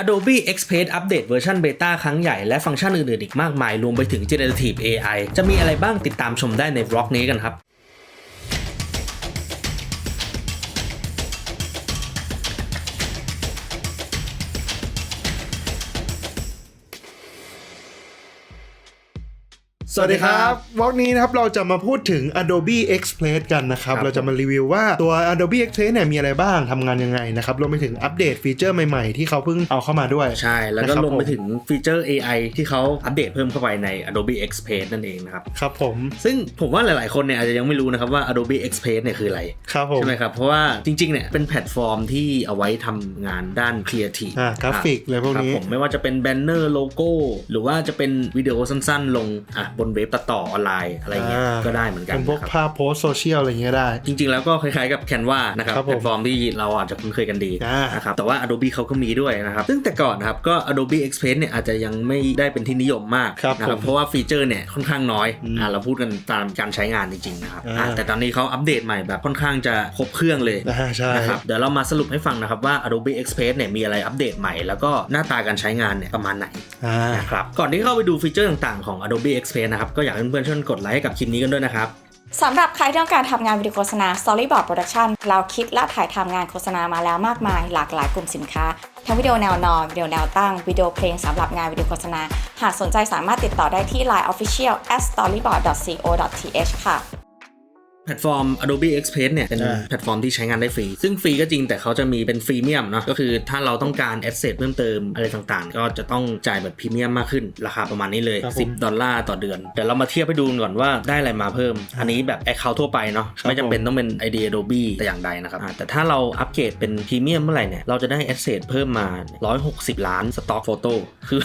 Adobe Express อัปเดตเวอร์ชันเบต้าครั้งใหญ่และฟังก์ชันอื่นๆอีกมากมาย รวมไปถึง Generative AI จะมีอะไรบ้างติดตามชมได้ในบล็อกนี้กันครับ สวัสดีครับวอล์กนี้นะครับเราจะมาพูดถึง Adobe Express กันนะครับครับ เราจะมารีวิวว่าตัว Adobe Express เนี่ยมีอะไรบ้างทำงานยังไงนะครับรวมไปถึงอัปเดตฟีเจอร์ใหม่ๆ ที่เขาเพิ่งเอาเข้ามาด้วย ใช่ แล้วก็นะครับรวมไปผมถึงฟีเจอร์ AI ที่เขาอัปเดตเพิ่มเข้าไปใน Adobe Express นั่นเองนะครับ ครับผม ซึ่งผมว่าหลายๆ คนเนี่ยอาจจะยังไม่รู้นะครับว่า Adobe Express เนี่ยคืออะไร ครับผม ใช่ไหมครับ เพราะว่าจริงๆ เนี่ยเป็นแพลตฟอร์มที่เอาไว้ทำงานด้านครีเอทีฟอ่ากราฟิกอะไรพวกนี้ผมไม่ว่าจะเป็นแบนเนอร์โลโก้หรือว่าจะเป็นวิดีโอสั้นๆ ลงอะบนเว็บตัดต่อออนไลน์อะไรเงี้ยอ่าก็ได้เหมือนกันเป็นพวกนะครับภาพโพสโซเชียลอะไรเงี้ยได้ จริง ๆ แล้วก็คล้ายๆกับ Canva นะครับครับผมแพลตฟอร์มที่เราอาจจะคุ้นเคยกันดีอ่านนะครับแต่ว่า Adobe เขาก็มีด้วยนะครับซึ่งแต่ก่อนนะครับก็ Adobe Express เนี่ยอาจจะยังไม่ได้เป็นที่นิยมมากครับนะผมเพราะว่าฟีเจอร์เนี่ยค่อนข้างน้อยอืมอ่าเราพูดกันตามการใช้งานจริงๆนะครับอ่าอ่าแต่ตอนนี้เขาอัปเดตใหม่แบบค่อนข้างจะครบเครื่องเลยอ่าใช่นะครับเดี๋ยวเรามาสรุปให้ฟังนะครับว่า Adobe Express เนี่ยมีอะไรอัปเดตใหม่ แล้วก็หน้าตาการใช้งานเนี่ยประมาณไหนอ่านะครับก่อนที่เข้าไปดูฟีเจอร์ต่างๆของ Adobe Express นะครับ ก็อยากให้เพื่อนๆช่วยกดไลค์ให้กับคลิปนี้กันด้วยนะครับ สำหรับใครที่ต้องการทำงานวิดีโฆษณา Storyboard Production เราคิดและถ่ายทำงานโฆษณามาแล้วมากมาย หลากหลายกลุ่มสินค้า ทั้งวิดีโอแนวนอน วิดีโอแนวตั้ง วิดีโอเพลงสำหรับงานวิดีโฆษณา หากสนใจสามารถติดต่อได้ที่ Line Official at storyboard.co.th ค่ะ แพลตฟอร์ม Adobe Express เนี่ย เป็นอ่า แพลตฟอร์มที่ใช้งานได้ฟรี ซึ่งฟรีก็จริงแต่เขาจะมีเป็นฟรีเมียมเนาะก็คือถ้าเราต้องการแอ s เซ t เพิ่มเติมอะไรต่างๆ ก็จะต้องจ่ายแบบพรีเมียมมากขึ้น ราคาประมาณนี้เลย ครับผม10 ดอลลาร์ต่อเดือนเดี๋ยวเรามาเทียบให้ดูก่อนว่าได้อะไรมาเพิ่ม อันนี้แบบ Account ทั่วไปเนาะครับไม่จำเป็นต้องเป็น ID Adobe แต่อย่างใดนะครับอ่าแต่ถ้าเราอัปเกรดเป็นพรีเมียมเมื่อไหร่เนี่ยเราจะได้แอ s เซ t เพิ่มมา 160 ล้านสต็อกโฟโต้คือ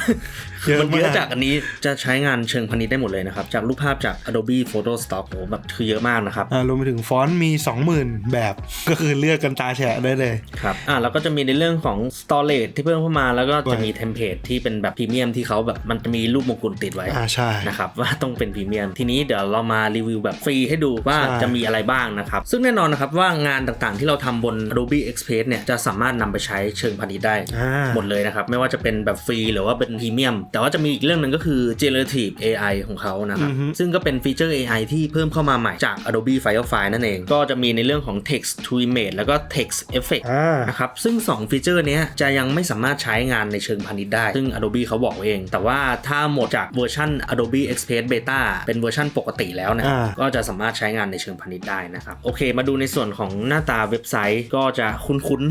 คือมันเยอะจาก อันนี้จะใช้งานเชิงพาณิชย์ได้หมดเลยนะครับ จากรูปภาพจาก Adobe Photo Stock โหแบบคือเยอะมากนะครับอ่ารวมไปถึงฟอนต์มี 20,000 แบบ ก็คือเลือกกันตาแฉะได้เลย ครับอ่าแล้วก็จะมีในเรื่องของ storage ที่เพิ่มเข้ามาแล้วก็จะด้วยมีเทมเพลตที่เป็นแบบพรีเมียมที่เขาแบบมันจะมีรูปมงกุฎติดไว้อ่าใช่นะครับว่าต้องเป็นพรีเมียมทีนี้เดี๋ยวเรามารีวิวแบบฟรีให้ดูว่าใช่จะมีอะไรบ้างนะครับ ซึ่งแน่นอนนะครับว่างานต่างๆ ที่เราทำบน Adobe Express เนี่ยจะสามารถนำไปใช้เชิงพาณิชย์ได้อ่าหมดเลยนะครับไม่ว่าจะเป็นแบบฟรีหรือว่าเป็นพรีเมียมแต่ว่าจะมีอีกเรื่องหนึ่งก็คือ generative AI ของเขานะครับอือฮึซึ่งก็เป็นฟีเจอร์ AI ที่เพิ่มเข้ามาใหม่จาก Adobe Firefly นั่นเอง ก็จะมีในเรื่องของ text to image แล้วก็ text effect อ่านะครับ ซึ่ง 2 ฟีเจอร์เนี้ยจะยังไม่สามารถใช้งานในเชิงพาณิชย์ได้ ซึ่ง Adobe เขาบอกเอง แต่ว่าถ้าหมดจากเวอร์ชัน Adobe Express Beta เป็นเวอร์ชันปกติแล้วเนะอ่าก็จะสามารถใช้งานในเชิงพาณิชย์ได้นะครับ โอเค มาดูในส่วนของหน้าตาเว็บไซต์ก็จะคุ้น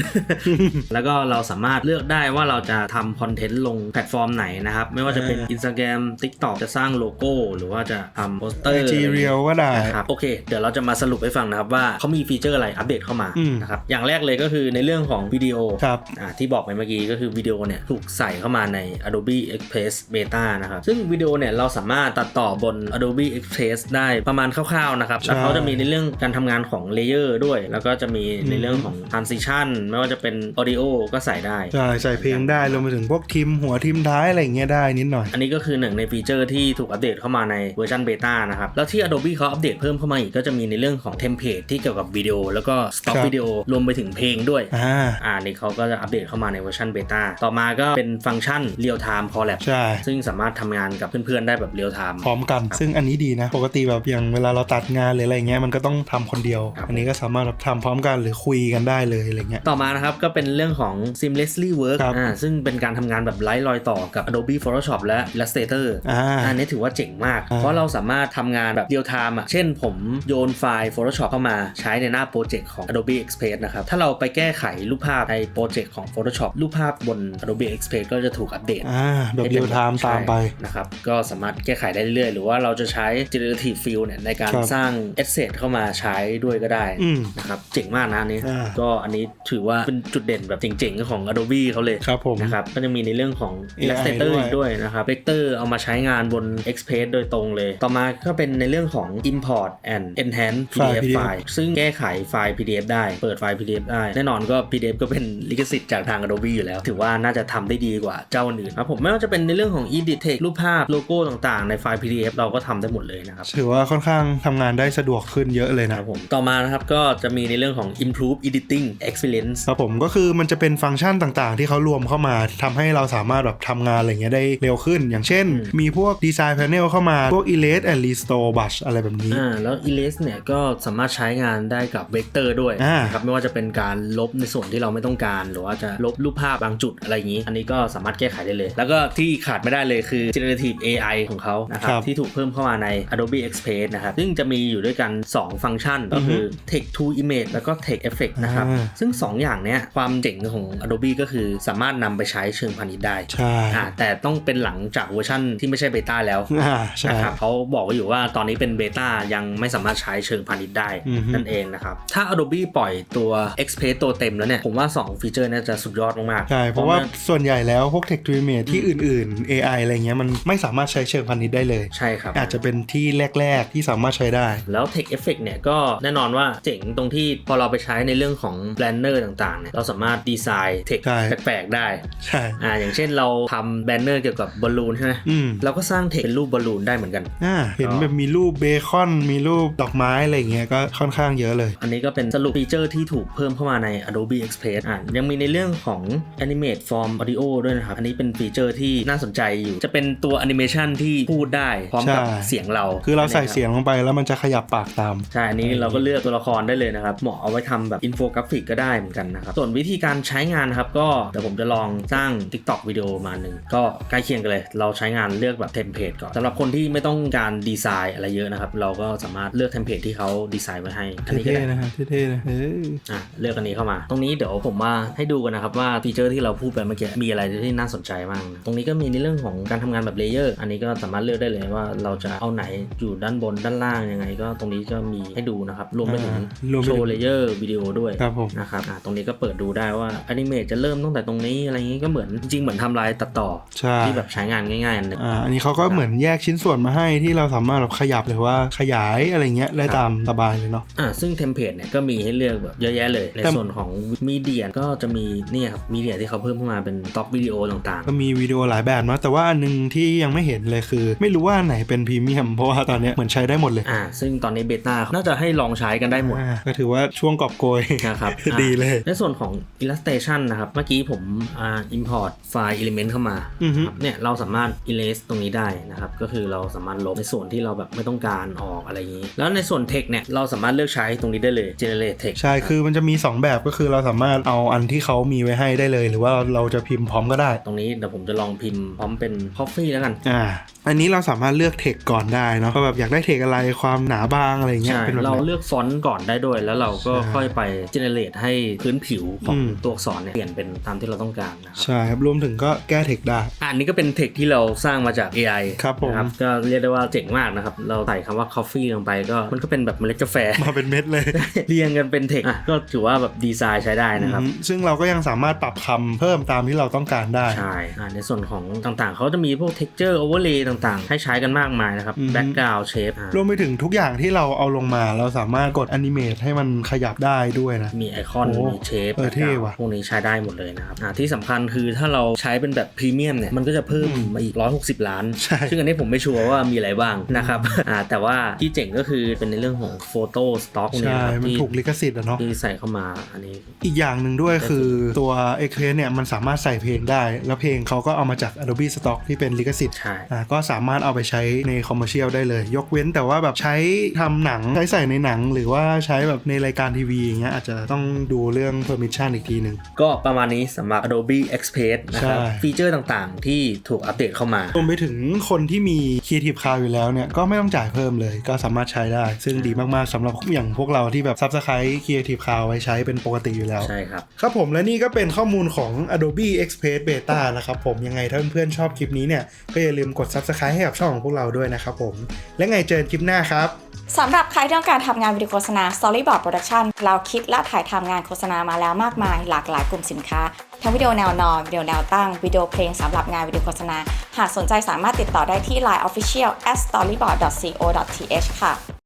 ๆ แล้วก็เราสามารถเลือกได้ว่าเราจะทำคอนเทนต์ลงแพลตฟอร์มไหนนะครับ ไม่ว่าจะเป็นอ่า Instagram TikTok จะสร้างโลโก้ หรือว่าจะทำโปสเตอร์ IG Reel ก็ได้นะครับโอเค เดี๋ยวเราจะมาสรุปให้ฟังนะครับว่าเขามีฟีเจอร์อะไรอัปเดตเข้ามาอืมนะครับอย่างแรกเลยก็คือในเรื่องของวิดีโอครับอ่าที่บอกไปเมื่อกี้ก็คือวิดีโอเนี่ยถูกใส่เข้ามาใน Adobe Express Beta นะครับซึ่งวิดีโอเนี่ยเราสามารถตัดต่อบน Adobe Express ได้ประมาณคร่าวๆนะครับแล้วเขาจะมีในเรื่องการทำงานของเลเยอร์ด้วย แล้วก็จะมีในเรื่องของ transition ไม่ว่าจะเป็น audio ก็ใส่ได้ใช่ใส่เพลงได้รวมไปถึงพวกทีมหัวทีมท้ายอะไรอย่างเงี้ยได้นิดหน่อย อันนี้ก็คือหนึ่งในฟีเจอร์ที่ถูกอัปเดตเข้ามาในเวอร์ชันเบต้านะครับแล้วที่ Adobe เขาอัปเดตเพิ่มเข้ามาอีกก็จะมีในเรื่องของเทมเพลตที่เกี่ยวกับวิดีโอ แล้วก็สต็อกครับวิดีโอรวมไปถึงเพลงด้วย อ่าอ่านี่เขาก็จะอัปเดตเข้ามาในเวอร์ชันเบต้าต่อมาก็เป็นฟังก์ชัน Real Time Collab ใช่ ซึ่งสามารถทำงานกับเพื่อนๆได้แบบ Real Time พร้อมกัน ซึ่งอันนี้ดีนะ ปกติแบบอย่างเวลาเราตัดงานหรืออะไรเงี้ยมันก็ต้องทำคนเดียว ครับ อันนี้ก็สามารถแบบทำพร้อมกันหรือคุยกันได้เลยอะไรเงี้ย ต่อมานะครับก็เป็นเรื่องของ seamlessly work ครับ อ่าซึ่งเป็นการทำงานแบบไร้รอยต่อกับ Adobe Photoshop และ Illustrator อ่า อันนี้ถือว่าเจ๋งมาก อ่า เพราะเราสามารถทำงานแบบเรียลไทม์อะ เช่นผมโยนไฟล์ Photoshop เข้ามาใช้ในหน้าโปรเจกต์ของ Adobe Express นะครับ ถ้าเราไปแก้ไขรูปภาพในโปรเจกต์ของ Photoshop รูปภาพบน Adobe Express ก็จะถูกอัปเดตอ่าแบบเรียลไทม์ตามไปใช่นะครับก็สามารถแก้ไขได้เรื่อยๆ หรือว่าเราจะใช้ generative fill เนี่ยในการครับสร้าง asset เข้ามาใช้ด้วยก็ได้อืมนะครับเจ๋งมากนะอันนี้อ่าก็อันนี้ถือว่าเป็นจุดเด่นแบบเจ๋งๆ ของ Adobe เขาเลยครับผมนะครับก็จะมีในเรื่องของ AI Illustrator ด้วยอีกด้วยนะครับ Vector เอามาใช้งานบน Express โดยตรงเลย ต่อมาก็เป็นในเรื่องของ Import and Enhance enhance ไฟล์ PDF PDF ไฟล์ซึ่งแก้ไขไฟล์ PDF ได้ เปิดไฟล์ PDF ได้ แน่นอนก็ PDF ก็เป็นลิขสิทธิ์จากทาง Adobe อยู่แล้ว ถือว่าน่าจะทำได้ดีกว่าเจ้าอื่นครับผมไม่ว่าจะเป็นในเรื่องของ edit text รูปภาพโลโก้ต่างๆ ในไฟล์ PDF เราก็ทำได้หมดเลยนะครับ ถือว่าค่อนข้างทำงานได้สะดวกขึ้นเยอะเลยคนะรับผมต่อมานะครับก็จะมีในเรื่องของ improve editing experience ครับผมก็คือมันจะเป็นฟังก์ชันต่างๆ ที่เขารวมเข้ามาทำให้เราสามารถแบบทำงานอะไรเงี้ยได้เร็วขึ้น อย่างเช่น มีพวกดีไซน์แพนเนลเข้ามาพวก erase and restore brush อะไรแบบนี้อ่าแล้ว erase เนี่ยก็สามารถใช้งานได้กับเวกเตอร์ด้วยอ่านะครับไม่ว่าจะเป็นการลบในส่วนที่เราไม่ต้องการ หรือว่าจะลบรูปภาพบางจุดอะไรอย่างนี้ อันนี้ก็สามารถแก้ไขได้เลย แล้วก็ที่ขาดไม่ได้เลยคือ generative AI ของเขานะครับครับที่ถูกเพิ่มเข้ามาใน Adobe Express นะครับซึ่งจะมีอยู่ด้วยกัน 2 ฟังก์ชันก็คือ text to image แล้วก็ text effect นะครับอ่าซึ่ง 2 อย่างเนี้ยความเจ๋งของ Adobe ก็คือสามารถนำไปใช้เชิงพาณิชย์ได้ใช่อ่าแต่ต้องเป็นหลังจากเวอร์ชันที่ไม่ใช่เบต้าแล้วอ่าใช่นะครับเขาบอกไว้อยู่ว่าตอนนี้เป็นเบต้ายังไม่สามารถใช้เชิงพาณิชย์ได้อือฮึนั่นเองนะครับ ถ้า Adobe ปล่อยตัว Express ตัวเต็มแล้วเนี่ย ผมว่า 2 ฟีเจอร์เน่าจะสุดยอดมากๆ ใช่ เพราะว่าส่วนใหญ่แล้วพวก text to image ที่อื่น ๆ AI อะไรเงี้ยมันไม่สามารถใช้เชิงพาณิชย์ได้เลย ใช่ครับ อาจจะเป็นที่แรก ๆ ที่สามารถใช้ได้ แล้ว Text Effect เนี่ยก็แน่นอนว่าเจ๋งตรงที่พอเราไปใช้ในเรื่องของ Banner ต่างๆเนี่ยเราสามารถดีไซน์ Text ใช่แปลกๆได้ใช่อ่าอย่างเช่นเราทำ Banner เกี่ยวกับบอลลูนใช่ไหมอืมเราก็สร้าง Text เป็นรูปบอลลูนได้เหมือนกันอ่าเห็นแบบมีรูปเบคอนมีรูปดอกไม้อะไรเงี้ยก็ค่อนข้างเยอะเลย อันนี้ก็เป็นสรุปฟีเจอร์ที่ถูกเพิ่มเข้ามาใน Adobe Express อะยังมีในเรื่องของ Animate Form Audio ด้วยนะครับ อันนี้เป็นฟีเจอร์ที่น่าสนใจอยู่ จะเป็นตัวแอนิเมชันที่พูดได้พร้อมกับใช่ เสียงเราคือเราใส่นนี้บเสียงลงไปแล้วมันจะขยับปากตาม ใช่ อันนี้เราก็เลือกตัวละครได้เลยนะครับ เหมาะเอาไว้ทำแบบอินโฟกราฟิกก็ได้เหมือนกันนะครับ ส่วนวิธีการใช้งานนะครับ ก็เดี๋ยวผมจะลองสร้าง TikTok วิดีโอมาหนึ่งก็ใกล้เคียงกันเลย เราใช้งานเลือกแบบเทมเพลตก่อนสำหรับคนที่ไม่ต้องการดีไซน์อะไรเยอะนะครับ เราก็สามารถเลือกเทมเพลตที่เขาดีไซน์ไว้ให้ อันนี้ก็เท่ได้ๆนะฮะเท่ๆนะเอออะเลือกอันนี้เข้ามา ตรงนี้เดี๋ยวผมมาให้ดูกันนะครับว่าฟีเจอร์ที่เราพูดไปเมื่อกี้มีอะไรที่น่าสนใจบ้างนะตรงนี้ก็มีในเรื่องของการทำงานแบบเลเยอร์ อันนี้ก็สามารถเลือกได้เลยว่าเราจะเอาไหนอยู่ด้านบนด้านล่างยังไง ก็ตรงนี้ก็มีให้ดูนะครับรวมไปถึงอ่ารวมไปโชถึว์งเลเยอร์วิดีโอด้วย ครับผม นะครับอะตรงนี้ก็เปิดดูได้ว่าอนิเมตจะเริ่มตั้งแต่ตรงนี้อะไรอย่างนี้ก็เหมือนจริงๆเหมือนทำลายตัดต่อ ใช่ ที่แบบใช้งานง่ายๆอันหนึงอ่าอันนี้เขาก็เหมือนแยกชิ้นส่วนมาให้ที่เราสามารถแบบขยับหรือว่าขยายอะไรเงี้ยได้ตามสบายเลยเนาะอะซึ่งเทมเพลตเนี่ยก็มีให้เลือกแบบเยอะแยะเลย ในแต่ส่วนของมีเดียก็จะมีเนี่ยครับมีเดียที่เขาเพิ่มเข้ามาเป็นต็อกวิดีโอต่างๆ ก็มีวิดีโอหลายแบบเนาะแต่ว่าอันนึงที่ยังไม่เห็นเลยคือ ไม่รู้ว่าอันไหนเป็นพรีเมียมเพราะว่าตอนเนี้ยเหมือนใช้ได้หมดเลยอ่าซึ่งตอนนี้เบต้าน่าจะให้ลองใช้กันได้หมดอ่าก็ถือว่าช่วงกอบโกยนะครับดีเลยอ่าในส่วนของ illustration นะครับ เมื่อกี้ผมอ่า import ไฟล์ element เข้ามาอือฮึครับเนี่ยเราสามารถ erase ตรงนี้ได้นะครับก็คือเราสามารถลบในส่วนที่เราแบบไม่ต้องการออกอะไรอย่างนี้ แล้วในส่วน text เนี่ยเราสามารถเลือกใช้ตรงนี้ได้เลย generate text ใช่ คือมันจะมี 2 แบบก็คือเราสามารถเอาอันที่เขามีไว้ให้ได้เลย หรือว่าเราจะพิมพ์พร้อมก็ได้ ตรงนี้เดี๋ยวผมจะลองพิมพ์พร้อมเป็น coffee แล้วกัน อ่า อันนี้เราสามารถเลือกเทคก่อนได้เนาะว่าแบบอยากได้เทคอะไรความหนาบางอะไรเงี้ยใช่เป็นแบบเราไหนเลือกฟอนต์ก่อนได้ด้วย แล้วเราก็ใช่ค่อยไป generate ให้พื้นผิวของอืม ตัวอักษรเนี่ยเปลี่ยนเป็นตามที่เราต้องการนะครับ ใช่ครับรวมถึงก็แก้เทคได้อะอันนี้ก็เป็นเทคที่เราสร้างมาจาก AI ครับผม นะก็เรียกได้ว่าเจ๋งมากนะครับ เราใส่คำว่า coffee ลงไปก็มันก็เป็นแบบเมล็ดกาแฟมาเป็นเม็ดเลย เรียงกันเป็นเทคอะก็ถือว่าแบบดีไซน์ใช้ได้นะครับอืมซึ่งเราก็ยังสามารถปรับคำเพิ่มตามที่เราต้องการได้ใช่อะในส่วนของต่างๆ เขาจะมีพวก texture overlay ต่างๆ ให้ใช้กันมากมายนะครับอือฮึ background shape อะรวมไปถึงทุกอย่างที่เราเอาลงมาเราสามารถกดแอนิเมตให้มันขยับได้ด้วยนะ มีไอคอนโอ้มีเชฟเออเท่ว่ะพวกนี้ใช้ได้หมดเลยนะครับอะที่สำคัญคือถ้าเราใช้เป็นแบบพรีเมียมเนี่ยมันก็จะเพิ่มมาอีก 160 ล้านใช่ซึ่งอันนี้ผมไม่ชัวร์ว่ามีอะไรบ้างนะครับอ่าแต่ว่าที่เจ๋งก็คือเป็นในเรื่องของโฟโต้สต็อกพวกนี้ใช่นะครับมันที่ถูกลิขสิทธิ์อะเนาะ ที่ใส่เข้ามาอันนี้ อีกอย่างหนึ่งด้วยคือตัว e x p r e s s เนี่ยมันสามารถใส่เพลงได้ แล้วเพลงเขาก็เอามาจาก Adobe Stock ที่เป็นลิขสิทธิ์ใช่ อ่าก็สามารถเอาไปใช้ในคอมเมอร์เชียลได้เลย ยกเว้นแต่ว่าแบบใช้ทำหนัง ใช้ใส่ในหนัง หรือว่าใช้แบบในรายการทีวีอย่างเงี้ยอาจจะต้องดูเรื่อง permission อีกทีหนึ่ง ก็ประมาณนี้สำหรับ Adobe Express นะครับ ใช่ ฟีเจอร์ต่างๆ ที่ถูกอัปเดตเข้ามารวมไปถึงคนที่มี Creative Cloud อยู่แล้วเนี่ย ก็ไม่ต้องจ่ายเพิ่มเลย ก็สามารถใช้ได้ซึ่งดีมากๆสำหรับอย่างพวกเราที่แบบ Subscribe Creative Cloud ไว้ใช้เป็นปกติอยู่แล้ว ใช่ครับ ครับผมและนี่ก็เป็นข้อมูลของ Adobe Express Beta นะครับผมยังไงถ้าเพื่อนๆชอบคลิปนี้เนี่ย ก็อย่าลืมกด Subscribe ให้กับช่องของพวกเราด้วยนะครับผม และไงเจอกันคลิปหน้าครับสำหรับใครที่ต้องการทำงานวิดีโฆษณา Storyboard Production เราคิดและถ่ายทำงานโฆษณามาแล้วมากมาย หลากหลายกลุ่มสินค้า ทั้งวิดีโอแนวนอนวิดีโอแนวตั้งวิดีโอเพลงสำหรับงานวิดีโฆษณา หากสนใจสามารถติดต่อได้ที่ Line Official at storyboard.co.th ค่ะ